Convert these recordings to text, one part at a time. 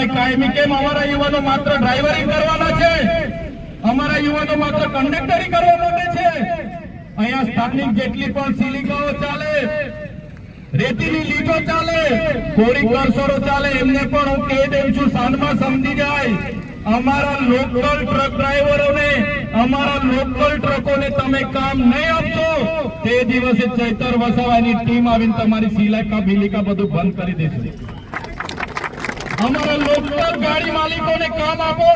યુવાનોને કાયમી કેમ અમારા યુવાનો માત્ર ડ્રાઈવરિંગ કરવાના છે? અમારા યુવાનો માત્ર કંડક્ટરી કરવા માટે છે. અહીંયા સ્થાનિક જેટલી પણ સિલિકાઓ ચાલે, રેતીની લીટો ચાલે, કોરી કરસરો ચાલે, એમને પણ હું કહી દઉં છું, સાંજમાં સમજી જાય. અમારા લોકલ ટ્રક ડ્રાઈવરોને, અમારા લોકલ ટ્રકોને તમે કામ નહીં આપશો. તે દિવસે ચૈતર વસાવાની ટીમ આવીને તમારી સિલાકા બિલિકા બધું બંધ કરી દેશે. અમારા લોકલ ગાડી માલિકોને કામ આપો.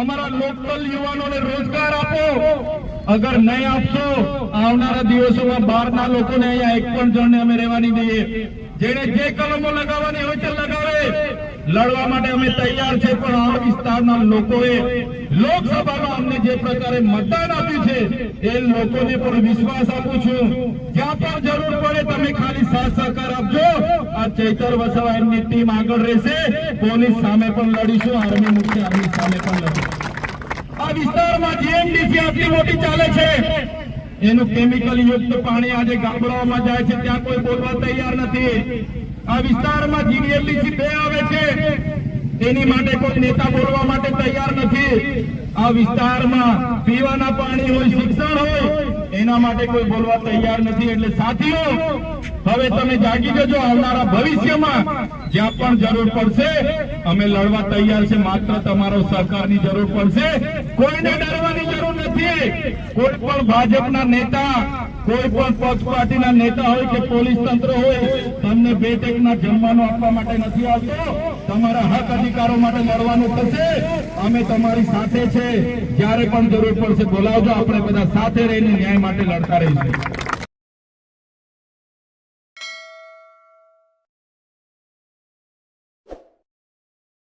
અમારા લોકલ યુવાનોને રોજગાર આપો. અગર નહીં આપશો, આવનારા દિવસોમાં બહારના લોકોને અહીંયા એક પણ જણને અમે રહેવાની દઈએ. જેને જે કલમો લગાવવાની હોય તે લગાવે. લડવા માટે અમે તૈયાર છે, પણ આ વિસ્તારના લોકોએ લોકસભામાં અમને જે પ્રકારે મતદાન આપ્યું છે, એ લોકોને પણ વિશ્વાસ આપું છું. જ્યાં પણ જરૂર પડે તમે ખાલી સાથ સહકાર આપજો. ચૈતર વસાવા એમની ટીમ આગળ રહેશે. પોલીસ સામે પણ લડીશું. આર્મી મુખ્ય આર્મી સામે પણ લડીશું. આ વિસ્તારમાં જીએમડીસી આટલી મોટી ચાલે છે. એનું કેમિકલ યુક્ત પાણી આજે ગામડાઓમાં જાય છે. ત્યાં કોઈ બોલવા તૈયાર નથી. આ વિસ્તારમાં જીએમડીસી બે આવે છે. તેની માટે કોઈ નેતા બોલવા આ વિસ્તારમાં પીવાના પાણી હોય, શિક્ષણ હોય, એના માટે કોઈ બોલવા તૈયાર નથી. એટલે સાથીઓ, હવે તમે જાગી જજો. આવનારા ભવિષ્યમાં જ્યાં પણ જરૂર પડશે, અમે લડવા તૈયાર છે. માત્ર તમારો સહકારની જરૂર પડશે. કોઈને ડરવાની જરૂર નથી. કોઈ પણ ભાજપના નેતા, કોઈ પણ પક્ષ પાર્ટીના નેતા હોય કે પોલીસ તંત્ર હોય તમને બે ટેકના જમવાનું આપવા માટે નથી આવતો. તમારા હક અધિકારો માટે લડવાનું થશે. અમે તમારી સાથે છે. જ્યારે પણ જરૂર પડશે બોલાવજો. આપણે બધા સાથે રહીને ન્યાય માટે લડતા રહીશું.